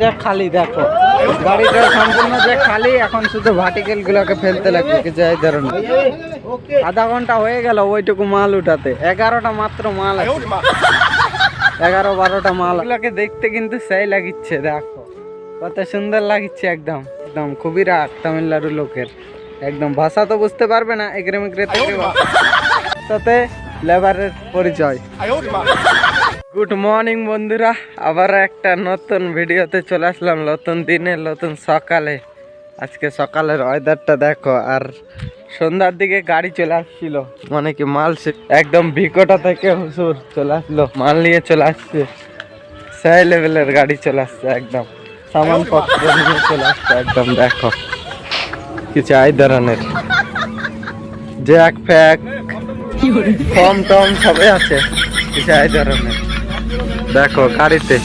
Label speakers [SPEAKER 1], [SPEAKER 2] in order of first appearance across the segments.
[SPEAKER 1] যে খালি, দেখো। গাড়িটা সম্পূর্ণ যে খালি, এখন শুধু ভার্টিকেল গুলোকে ফেলতে লাগবে, কিছু এই ধরনের। আধা ঘণ্টা হয়ে গেল ওইটুকু মাল উঠাতে। এগারোটা মাত্র মাল আছে। এগারো, বারোটা মাল। এগুলোকে দেখতে কিন্তু সেই লাগিচ্ছে, দেখো। কত সুন্দর লাগিচ্ছে একদম একদম। খুবই রাগ তামিলনাড়ু লোকের। একদম, ভাষা তো বুঝতে পারবে না এগরে মেগরে থেকে সাথে লেবারের পরিচয়। গুড মর্নিং বন্ধুরা। আবার একটা নতুন ভিডিওতে চলে আসলাম নতুন দিনে, নতুন সকালে। আজকে সকালের ওয়েদারটা দেখো, আর সন্ধ্যার দিকে গাড়ি চলে আসছিল। মানে কি মাল একদম ভিকোটা থেকে হুসুর চলে আসলো। মাল নিয়ে চলে আসছে। সেই লেভেলের গাড়ি চলে আসছে একদম। সামান পত্র নিয়ে চলে আসছে একদম, দেখো। কিছু এই ধরনের জ্যাক ফ্যাক ফর্ম টম সবই আছে। কিছু এই ধরনের দেখো, গাড়িতে।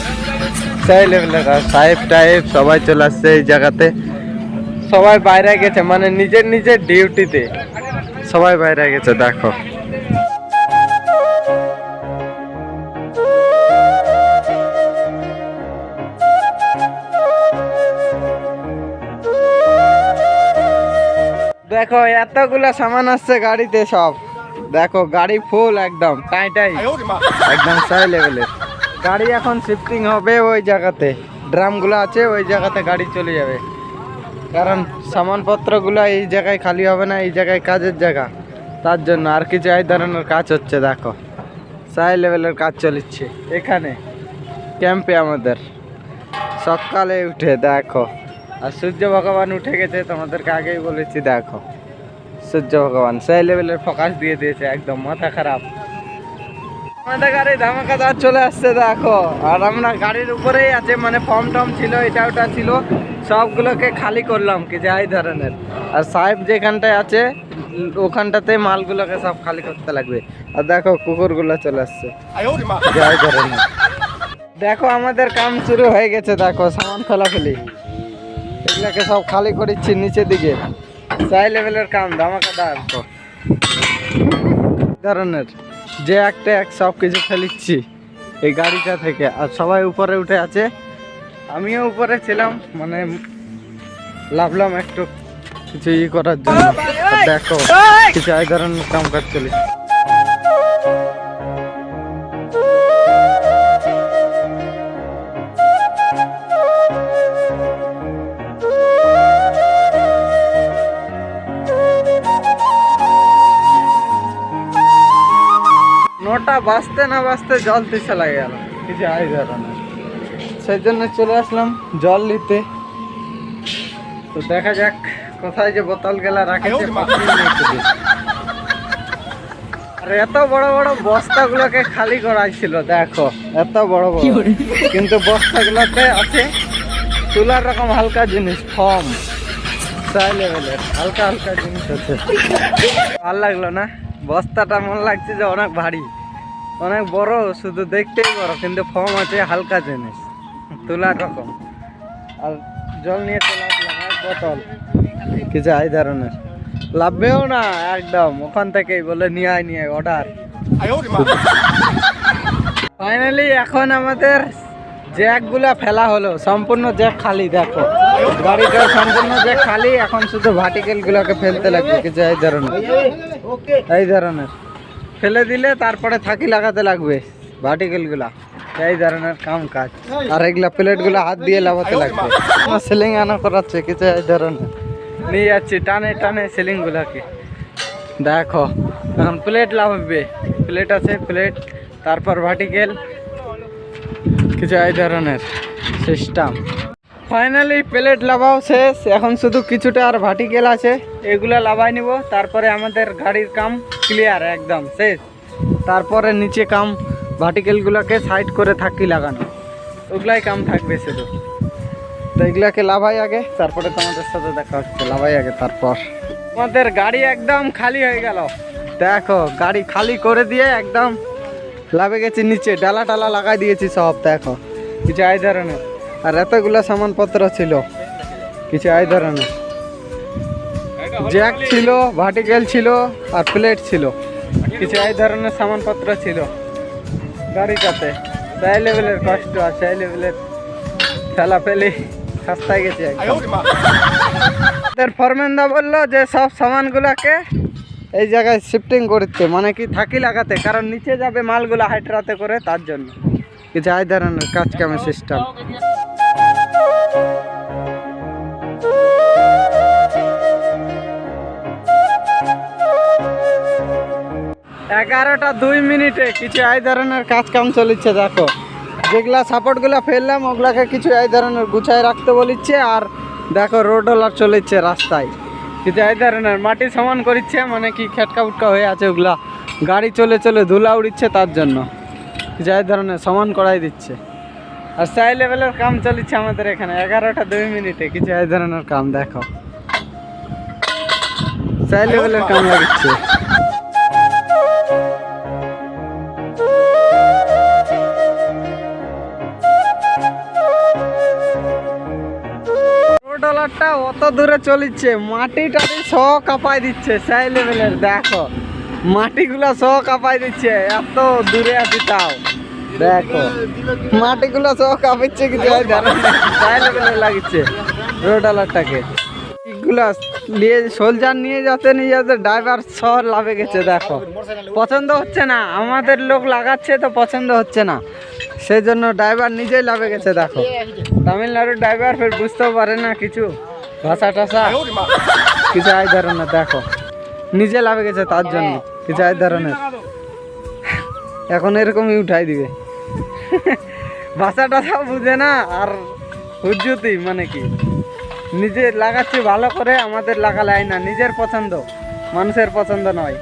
[SPEAKER 1] সেই সাহেব টাইপ সবাই চলে আসছে এই জায়গাতে। সবাই বাইরে গেছে মানে নিজের নিজের ডিউটিতে। সবাই বাইরে গেছে, দেখো। দেখো, এতগুলা সামান আসছে গাড়িতে সব। দেখো, গাড়ি ফুল একদম টাই টাই একদম সাই লেভেলের গাড়ি এখন শিফটিং হবে ওই জায়গাতে। ড্রামগুলো আছে, ওই জায়গাতে গাড়ি চলে যাবে। কারণ সামানপত্রগুলো এই জায়গায় খালি হবে না, এই জায়গায় কাজের জায়গা। তার জন্য আর কিছু এই ধরনের কাজ হচ্ছে, দেখো। সাই লেভেলের কাজ চলছে এখানে। ক্যাম্পে আমাদের। সকালে উঠে, দেখো। আর সূর্য ভগবান উঠে গেছে, তোমাদেরকে আগেই বলেছি, দেখো। সূর্য ভগবান, সেই লেভেলের ফোকাস দিয়ে দিয়েছে, একদম মাথা খারাপ। আমাদের গাড়ি ধামাকাদার চলে আসছে দেখো। আর আমরা গাড়ির উপরেই আছে মানে ফর্ম টম ছিল এটা ওটা ছিল। সবগুলোকে খালি করলাম কি ধরনের। আর সাহেব যেখানটায় আছে ওখানটাতে মালগুলোকে সব খালি করতে লাগবে। আর দেখো কুকুরগুলো চলে আসছে। যাই ধরনের দেখো আমাদের কাম শুরু হয়ে গেছে দেখো সামান ফেলাফেলি এগুলাকে সব খালি করেছি নিচের দিকে। সাই লেভেলের কাম ধামাকাদার ধরনের। যে একটা এক সব কিছু ফেলিচ্ছি এই গাড়িটা থেকে। আর সবাই উপরে উঠে আছে। আমিও উপরে ছিলাম মানে লাভলাম একটু কিছু ই করার জন্য। দেখো কিছু এক ধরনের কাম কাজ চলেছে নটা বাঁচতে না বাঁচতে জল দিতে লাগে গেল। কিছু আই ধরনের সেই জন্য চলে আসলাম জল নিতে। তো দেখা যাক কোথায় যে বোতল গেলা রাখেছে নেই আর এত বড় বড় বস্তাগুলোকে খালি করাইছিল দেখো এত বড় বড়। কিন্তু বস্তাগুলোতে আছে তুলার রকম হালকা জিনিস ফর্ম সাই লেভেলের হালকা হালকা জিনিস আছে। ভালো লাগল না? বস্তাটা মনে লাগছে যে অনেক ভারী। অনেক বড়, শুধু দেখতেই বড়, কিন্তু ফর্ম আছে হালকা জিনিস। তুলার রকম। আর জল নিয়ে চলে আসলাম বোতল। কিছু এই ধরনের। লাভবেও না, একদম। ওখান থেকেই বলে, নিয়ে নিয়ে অর্ডার ফাইনালি এখন আমাদের জ্যাকগুলা ফেলা হলো। সম্পূর্ণ জ্যাক খালি, দেখো। গাড়িটার সম্পূর্ণ জ্যাক খালি, এখন শুধু ভার্টিকেল গুলাকে ফেলতে লাগবে। কিছু এই ধরনের। এই ধরনের। ফেলে দিলে তারপরে থাকি লাগাতে লাগবে ভার্টিকেলগুলা এই ধরনের কাম কাজ আর এগুলা প্লেটগুলা হাত দিয়ে লাগাতে লাগবে। সিলিং আনা করাচ্ছে, কিছু এই ধরনের। নিয়ে যাচ্ছি, টানে টানে সিলিং গুলাকে দেখো, এখন প্লেট লাগাবে। প্লেট আছে, প্লেট, তারপর ভার্টিকেল কিছু এই ধরনের সিস্টেম। ফাইনালি প্লেট লাভাও শেষ। এখন শুধু কিছুটা আর ভার্টিকেল আছে। এগুলো লাভাই নিব। তারপরে আমাদের গাড়ির কাম ক্লিয়ার একদম, শেষ। তারপরে নিচে কাম ভার্টিকেলগুলোকে সাইড করে থাকি লাগানো। ওগুলাই কাম থাকবে শুধু। তো এগুলাকে লাভাই আগে। তারপরে তোমাদের সাথে দেখা হচ্ছে। লাভাই আগে, তারপর। তোমাদের গাড়ি একদম খালি হয়ে গেল। দেখো, গাড়ি খালি করে দিয়ে একদম লাভে গেছি নিচে। ডালা টালা লাগাই দিয়েছি সব, দেখো। কিছু এই ধরনের। আর এতগুলো সামানপত্র ছিল। কিছু এই ধরনের জ্যাক ছিল ভার্টিক্যাল ছিল আর প্লেট ছিল। কিছু এই ধরনের সামানপত্র ছিল। গাড়িটাতে। সেই লেভেলের কষ্ট আর সেই লেভেলের ফেলাফেলি রাস্তায় গেছে ফরমেন্দা বলল যে সব সামানগুলোকে এই জায়গায় শিফটিং করতে মানে কি থাকি লাগাতে কারণ নিচে যাবে মালগুলো হাইটরাতে করে তার জন্য। কিছু এই ধরনের কাজ কামের সিস্টেম এগারোটা দুই মিনিটে কিছু এই ধরনের কাজ কাম চলেছে দেখো। যেগুলা সাপোর্টগুলো ফেললাম, ওগুলাকে কিছু এই ধরনের গুছায় রাখতে বলিচ্ছে আর দেখো রোড ওলার চলেছে রাস্তায়। কিছু এই ধরনের মাটি সমান করিচ্ছে মানে কি খেটকা উটকা হয়ে আছে ওগুলা। গাড়ি চলে চলে ধুলা উড়িচ্ছে তার জন্য। কিছু এই ধরনের সমান করাই দিচ্ছে। আর সাই লেভেলের কাম চলেছে আমাদের এখানে। এগারোটা দুই মিনিটে, কিছু এই ধরনের কাম, দেখো। সাই লেভেলের কাম লাগছে। অত দূরে চলিচ্ছে, মাটি টাটি সহ কাঁপাই দিচ্ছে সেই লেভেলের, দেখো। মাটিগুলা সহ কাঁপাই দিচ্ছে, এত দূরে আছি তাও। দেখো, মাটিগুলো সহ কাঁপাচ্ছে কিছু লেভেলের লাগছে রোডালারটাকে নিয়ে সোলজার নিয়ে যাতে নিয়ে যাতে ড্রাইভার লাভে গেছে, দেখো। পছন্দ হচ্ছে না, আমাদের লোক লাগাচ্ছে তো পছন্দ হচ্ছে না। সেই জন্য ড্রাইভার নিজেই লাভে গেছে, দেখো। তামিলনাড়ুর ড্রাইভার ফের বুঝতেও পারে না কিছু। ভাষা টাষা। কিছু এই ধরনের দেখো। নিজে লাভে গেছে তার জন্য, কিছু এই ধরনের এখন এরকমই উঠাই দিবে। ভাষা টাষা বুঝে না, আর হুজ্জুতি মানে কি? নিজে লাগাচ্ছি ভালো করে, আমাদের লাগালে না, নিজের পছন্দ, মানুষের পছন্দ নয়।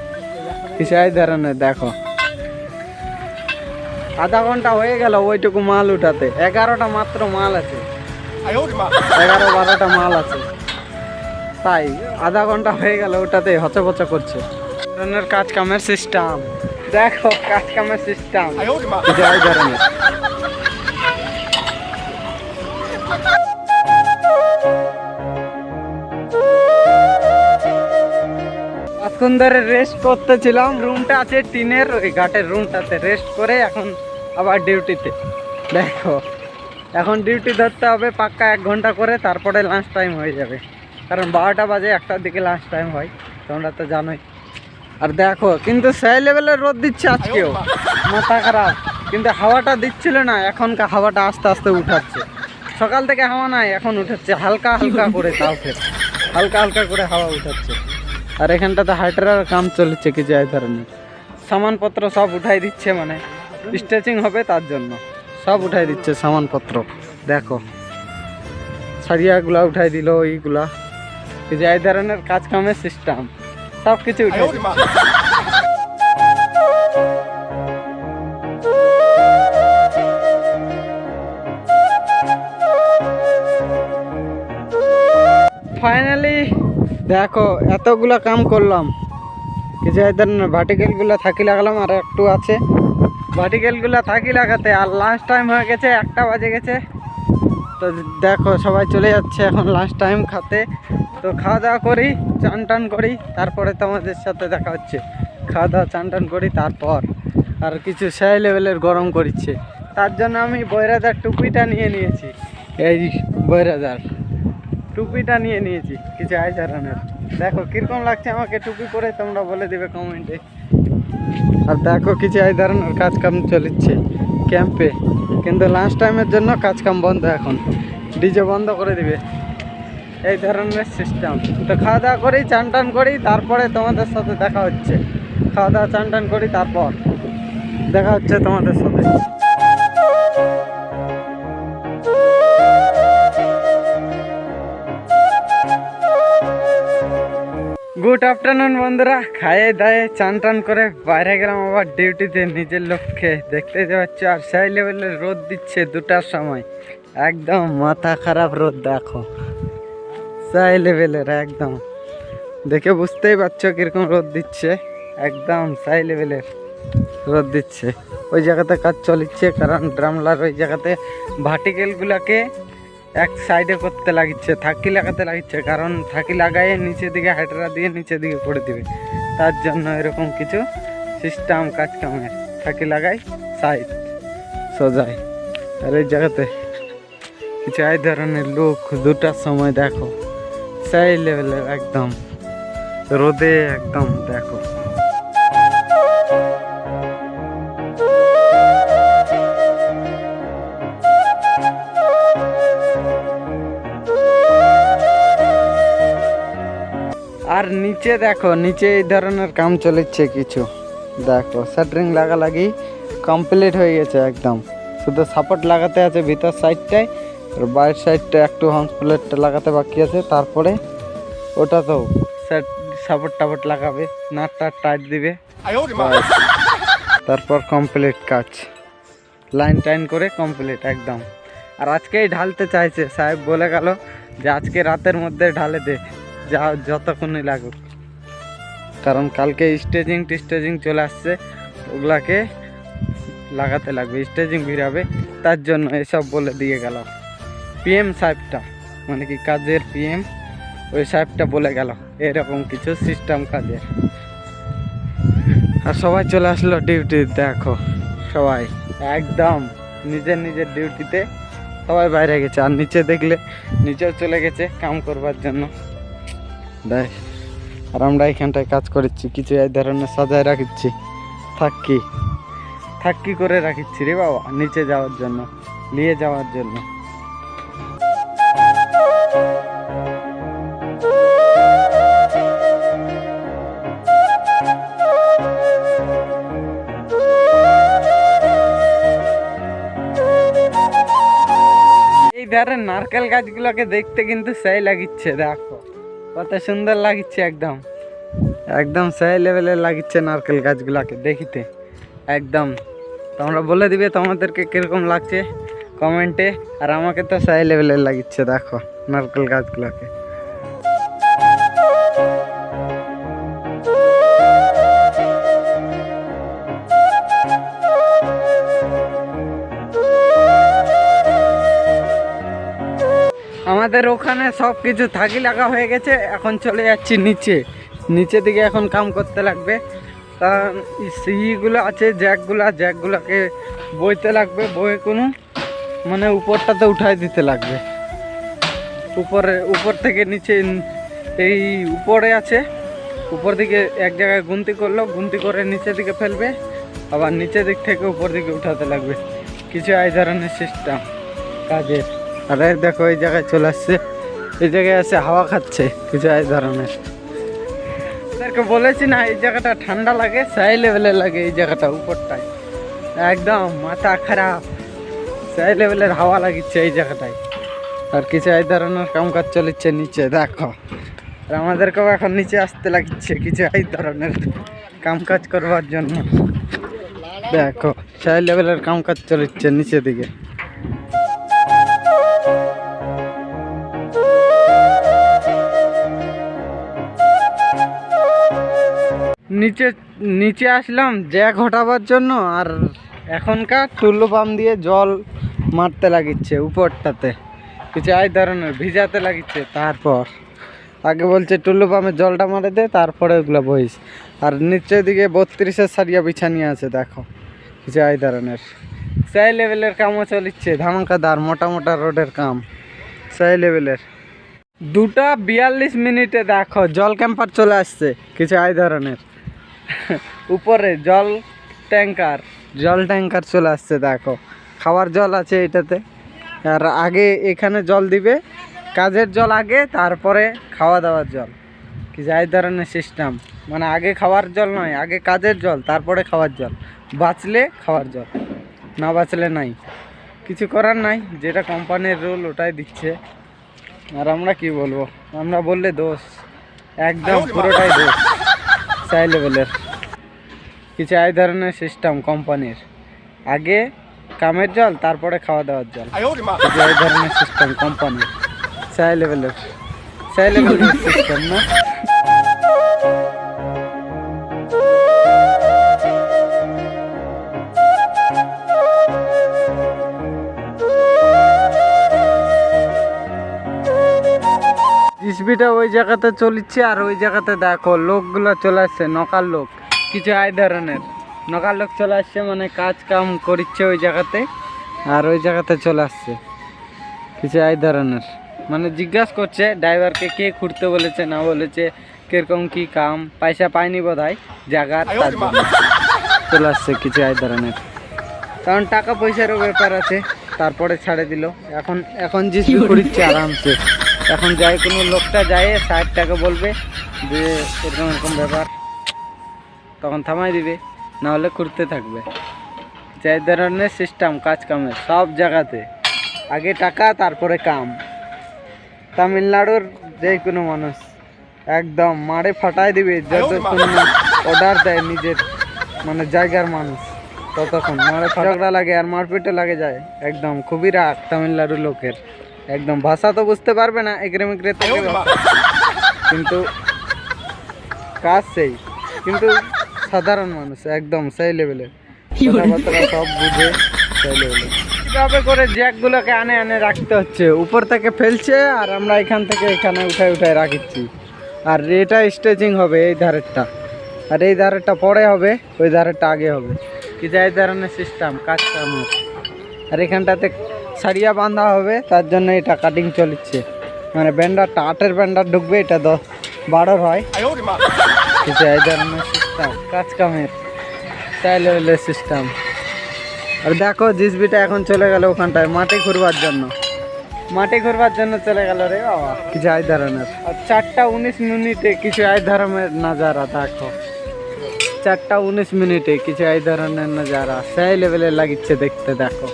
[SPEAKER 1] কিছু এই ধরনের, দেখো। আধা ঘণ্টা হয়ে গেল ওইটুকু মাল উঠাতে। এগারোটা মাত্র মাল আছে। এগারো, বারোটা মাল আছে। তাই আধা ঘণ্টা হয়ে গেল ওটাতে হচপচ করছে। ধরনের কাজ কামের সিস্টেম দেখো কাজ কামের সিস্টেম ধরনের এতক্ষণ ধরে রেস্ট করতেছিলাম। রুমটা আছে টিনের ওই ঘাটের রুমটাতে রেস্ট করে এখন আবার ডিউটিতে দেখো এখন ডিউটি ধরতে হবে পাক্কা এক ঘণ্টা করে তারপরে লাঞ্চ টাইম হয়ে যাবে। কারণ বারোটা বাজে একটার দিকে লাঞ্চ টাইম হয়। তোমরা তো জানোই। আর দেখো, কিন্তু সেই লেভেলের রোদ দিচ্ছে আজকেও। মাথা খারাপ। কিন্তু হাওয়াটা দিচ্ছিল না, এখনকার হাওয়াটা আস্তে আস্তে উঠাচ্ছে। সকাল থেকে হাওয়া নাই, এখন উঠাচ্ছে। হালকা হালকা করে তাও ফের। হালকা হালকা করে হাওয়া উঠাচ্ছে। আর এখানটাতে হাইড্রার কাম চলছে কিছু এই ধরনের সামানপত্র সব উঠাই দিচ্ছে মানে। স্ট্রেচিং হবে তার জন্য। সব উঠাই দিচ্ছে সামানপত্র। দেখো। সারিয়াগুলা উঠাই দিল, এইগুলা। কিছু এই ধরনের কাজ কামের সিস্টেম সব কিছু উঠাই ফাইনালি দেখো, এতগুলো কাম করলাম। কিছু ভার্টিকেলগুলো থাকি লাগালাম, আর একটু আছে। ভার্টিকেলগুলো থাকি লাগাতে, আর লাঞ্চ টাইম হয়ে গেছে, একটা বাজে গেছে। তো দেখো, সবাই চলে যাচ্ছে এখন লাঞ্চ টাইম খাতে। তো খাওয়া দাওয়া করি চান টান করি, তারপরে তোমাদের সাথে দেখা হচ্ছে। খাওয়া দাওয়া চান টান করি, তারপর আর কিছু সেই লেভেলের গরম করছে তার জন্য আমি বৈরাজার টুপিটা নিয়ে নিয়েছি। এই বৈরাজার, টুপিটা নিয়ে নিয়েছি, কিছু আই ধরনের দেখো, কীরকম লাগছে আমাকে টুপি পরে, তোমরা বলে দিবে কমেন্টে। আর দেখো, কিছু এই ধরনের কাজ কাম চলছে ক্যাম্পে। কিন্তু লাঞ্চ টাইমের জন্য কাজ কাম বন্ধ এখন। ডিজে বন্ধ করে দিবে। এই ধরনের সিস্টেম তো খাওয়া দাওয়া করি চান টান করি, তারপরে তোমাদের সাথে দেখা হচ্ছে। খাওয়া দাওয়া চান টান করি, তারপর দেখা হচ্ছে তোমাদের সাথে। গুড আফটারনুন বন্ধুরা। খায়ে দায়ে চান টান করে বাইরে গেলাম, আবার ডিউটিতে নিজের লোককে দেখতে যাচ্ছে, আর সেই লেভেলের রোদ দিচ্ছে দুটার সময়। একদম মাথা খারাপ রোদ, দেখো। সেই লেভেলের একদম। দেখে বুঝতেই পারছ কীরকম রোদ দিচ্ছে। একদম সাই লেভেলের রোদ দিচ্ছে। ওই জায়গাতে কাজ চলিচ্ছে, কারণ ড্রামলার ওই জায়গাতে ভার্টিকেলগুলোকে এক সাইডে করতে লাগিচ্ছে, থাকি লাগাতে লাগিচ্ছে, কারণ থাকি লাগাইয়ে নিচের দিকে হাইড্রা দিয়ে নিচের দিকে করে দিবে। তার জন্য এরকম কিছু সিস্টেম কাজ কামের থাকি লাগাই সাইড সোজাই। আর এই জায়গাতে কিছু এই ধরনের লোক, দুটার সময় দেখো। লেভেলের একদম। রোদে একদম, দেখো। আর নিচে দেখো, নিচে এই ধরনের কাম চলেছে কিছু। দেখো শাটারিং লাগা লাগি কমপ্লিট হয়ে গেছে একদম। শুধু সাপোর্ট লাগাতে আছে ভিতর সাইডটায় বাইরের সাইডটা একটু হাউস প্লেটটা লাগাতে বাকি আছে, তারপরে ওটা তো সাপোর্ট টাপোর্ট লাগাবে নাট টাট টাইট দিবে তারপর কমপ্লিট কাজ। লাইন টাইন করে কমপ্লিট একদম। আর আজকেই ঢালতে চাইছে, সাহেব বলে গেল যে আজকে রাতের মধ্যে ঢালে দে, যা যতক্ষণই লাগুক। কারণ কালকে স্টেজিং টিস্টেজিং চলে আসছে, ওগুলাকে লাগাতে লাগবে স্টেজিং ভিড়াবে, তার জন্য এসব বলে দিয়ে গেল। পিএম সাহেবটা মানে কি কাজের পিএম ওই সাহেবটা বলে গেল, এরকম কিছু সিস্টেম কাজের। আর সবাই চলে আসলো ডিউটি দেখো, সবাই, একদম, নিজের নিজের ডিউটিতে সবাই বাইরে গেছে। আর নিচে দেখলে, নিচেও চলে গেছে কাম করবার জন্য। দেখ আর আমরা এখানটায় কাজ করেছি, কিছু এই ধরনের সাজায় রাখিচ্ছি। থাকি থাকি করে রাখিচ্ছি রে বাবা, নিচে যাওয়ার জন্য, নিয়ে যাওয়ার জন্য। ধারে নারকেল গাছগুলোকে দেখতে কিন্তু সেই লাগিচ্ছে, দেখো। কত সুন্দর লাগিচ্ছে একদম। একদম সেই লেভেলের লাগিচ্ছে নারকেল গাছগুলোকে দেখিতে। একদম। তোমরা বলে দিবে তোমাদেরকে কীরকম লাগছে কমেন্টে। আর আমাকে তো সেই লেভেলের লাগিচ্ছে, দেখো, নারকেল গাছগুলোকে। আমাদের ওখানে সব কিছু থাকি লাগা হয়ে গেছে। এখন চলে যাচ্ছি নিচে। নিচে দিকে এখন কাম করতে লাগবে। সিগুলো আছে, জ্যাকগুলো, জ্যাকগুলোকে বইতে লাগবে বয়ে কোনো মানে উপরটাতে উঠাই দিতে লাগবে। উপরে, উপর থেকে নিচে এই উপরে আছে। উপর দিকে এক জায়গায় গুনতি করল, গুনতি করে নিচের দিকে ফেলবে। আবার নিচের দিক থেকে উপর দিকে উঠাতে লাগবে। কিছু এই ধরনের সিস্টেম কাজের। আরে দেখো, এই জায়গায় চলে আসছে। এই জায়গায় এসে হাওয়া খাচ্ছে, কিছু এই ধরনের। ওদেরকে বলেছি না, এই জায়গাটা ঠান্ডা লাগে, সেই লেভেলের লাগে এই জায়গাটা উপরটায়। একদম মাথা খারাপ। সেই লেভেলের হাওয়া লাগিচ্ছে এই জায়গাটায়। আর কিছু এই ধরনের কাজ চলেছে নিচে, দেখো। আর আমাদেরকেও এখন নিচে আসতে লাগছে, কিছু এই ধরনের কাজ করবার জন্য। দেখো, সেই লেভেলের কাজ চলেছে নিচে দিকে। নিচে নিচে আসলাম জ্যাক হটাবার জন্য, আর এখনকার টুল্লু পাম্প দিয়ে জল মারতে লাগিচ্ছে উপরটাতে। কিছু এই ধরনের, ভিজাতে লাগিচ্ছে, তারপর। আগে বলছে টুল্লু পাম্পে জলটা মারে দে, তারপরে ওগুলো বইস। আর নিচের দিকে বত্রিশের সারিয়া বিছানিয়ে আছে, দেখো। কিছু এই ধরনের। সেই লেভেলের কামও চলিচ্ছে, ধামাকাদার, মোটা মোটা রোডের কাম। সেই লেভেলের। দুটা বিয়াল্লিশ মিনিটে দেখো, জল ক্যাম্পার চলে আসছে, কিছু এই ধরনের। উপরে জল ট্যাঙ্কার। জল ট্যাঙ্কার চলে আসছে, দেখো। খাওয়ার জল আছে এটাতে। আর আগে এখানে জল দিবে, কাজের জল আগে, তারপরে খাওয়া দাওয়ার জল। কি এই ধরনের সিস্টেম মানে আগে খাওয়ার জল নয়, আগে কাজের জল, তারপরে খাওয়ার জল। বাঁচলে খাওয়ার জল, না বাঁচলে নাই। কিছু করার নাই, যেটা কোম্পানির রুল ওটাই দিচ্ছে। আর আমরা কি বলব? আমরা বললে দোষ। একদম পুরোটাই দোষ। চাই লেভেলের। কিছু আই ধরনের সিস্টেম কোম্পানির আগে কামের জল তারপরে খাওয়া দাওয়ার জল আই এই ধরনের সিস্টেম কোম্পানির চাই লেভেলের। চাই লেভেলের সিস্টেম না? জিসবিটা ওই জায়গাতে চলিচ্ছে আর ওই জায়গাতে দেখো লোকগুলো চলে আসছে, নকাল লোক। কিছু আয় ধরনের। নকাল লোক চলে আসছে মানে কাজ কাম করছে ওই জায়গাতে আর ওই জায়গাতে চলে আসছে। কিছু এই ধরনের। মানে জিজ্ঞাসা করছে, ড্রাইভারকে কে ঘুরতে বলেছে, না বলেছে, কীরকম কি কাম, পয়সা পায়নি বোধ হয় জায়গার চলে আসছে কিছু এই ধরনের। কারণ টাকা পয়সারও ব্যাপার আছে, তারপরে ছাড়ে দিল। এখন এখন জিসি ঘুরিচ্ছে আরামসে। এখন যাই, কোনো লোকটা যায় ষাট টাকা বলবে যে, এরকম এরকম ব্যাপার। তখন থামাই দিবে না হলে ঘুরতে থাকবে। যে ধরনের সিস্টেম কাজ কামের সব জায়গাতে। আগে টাকা, তারপরে কাম। তামিলনাড়ুর যে কোনো মানুষ, একদম মারে ফাটাই দিবে যতক্ষণ অর্ডার দেয় নিজের মানে জায়গার মানুষ, ততক্ষণ। মারে ঝগড়া লাগে আর মারপিটও লাগে যায়, একদম। খুবই রাগ তামিলনাড়ু লোকের। একদম ভাষা তো বুঝতে পারবে না ভাষা। কিন্তু কাজ সেই। কিন্তু সাধারণ মানুষ একদম সেই লেভেলের কথাবার্তা সব বুঝে সেই লেভেলের কীভাবে করে জ্যাকগুলোকে আনে আনে রাখতে হচ্ছে। উপর থেকে ফেলছে আর আমরা এখান থেকে এখানে উঠায় উঠায় রাখিচ্ছি। আর এটা স্ট্রেচিং হবে এই ধারেরটা। আর এই ধারেরটা পরে হবে ওই ধারেরটা আগে হবে। কি যে এই ধরনের সিস্টেম কাজটা কামের আর এখানটাতে সারিয়া বাঁধা হবে, তার জন্য এটা কাটিং চলছে। মানে ব্যান্ডারটা আটের ব্যান্ডার ঢুকবে, এটা দশ বারোর হয়। ধরনের সিস্টেম কাজ কামের তাই লেভেলের সিস্টেম আর দেখো, জিসবিটা এখন চলে গেল ওখানটায়, মাটি ঘুরবার জন্য। মাটি ঘুরবার জন্য চলে গেল রে বাবা। কিছু এই ধরনের। আর চারটা উনিশ মিনিটে কিছু এই ধরনের নাজারা, দেখো। চারটা উনিশ মিনিটে কিছু এই ধরনের নাজারা, সেই লেভেলের লাগিচ্ছে দেখতে, দেখো।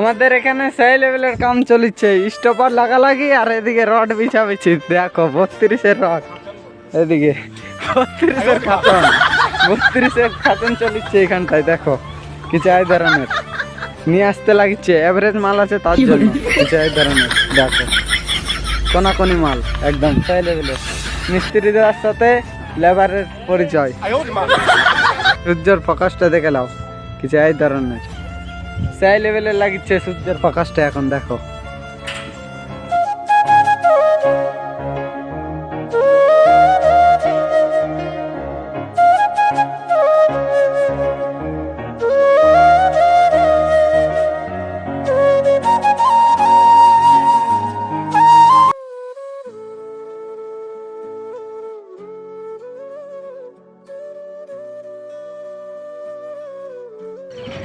[SPEAKER 1] আমাদের এখানে সেই লেভেলের কাম চলছে। স্টপার লাগালাগি আর এদিকে রড বিছাবিছি। দেখো বত্রিশের রড এদিকে বত্রিশের খাতন। বত্রিশের খাতন চলছে এখানটায় দেখো। কিছু এই ধরনের নিয়ে আসতে লাগিচ্ছে এভারেজ মাল আছে তার জন্য। কিছু এই ধরনের দেখো। কোনাকোনি মাল একদম সেই লেভেলের মিস্ত্রিদের সাথে লেবারের পরিচয়। সূর্যর প্রকাশটা দেখে নাও। কিছু এই ধরনের সেই লেভেলের লাগিচ্ছে সূর্যের প্রকাশটা এখন দেখো।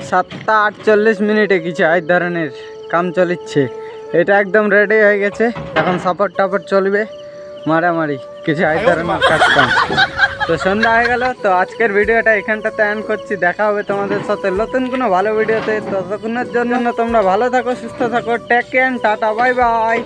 [SPEAKER 1] সাতটা আটচল্লিশ মিনিটে কিছু এই ধরনের কাম চলিচ্ছে। এটা একদম রেডি হয়ে গেছে। এখন সাপোর্ট টাপোর্ট চলবে। মারামারি, কিছু এই ধরনের কাজ কাম। তো সন্ধ্যা হয়ে গেল, তো আজকের ভিডিওটা এখানটাতে এন্ড করছি। দেখা হবে তোমাদের সাথে নতুন কোনো ভালো ভিডিওতে। ততক্ষণের জন্য তোমরা ভালো থাকো, সুস্থ থাকো। Take care tata bye bye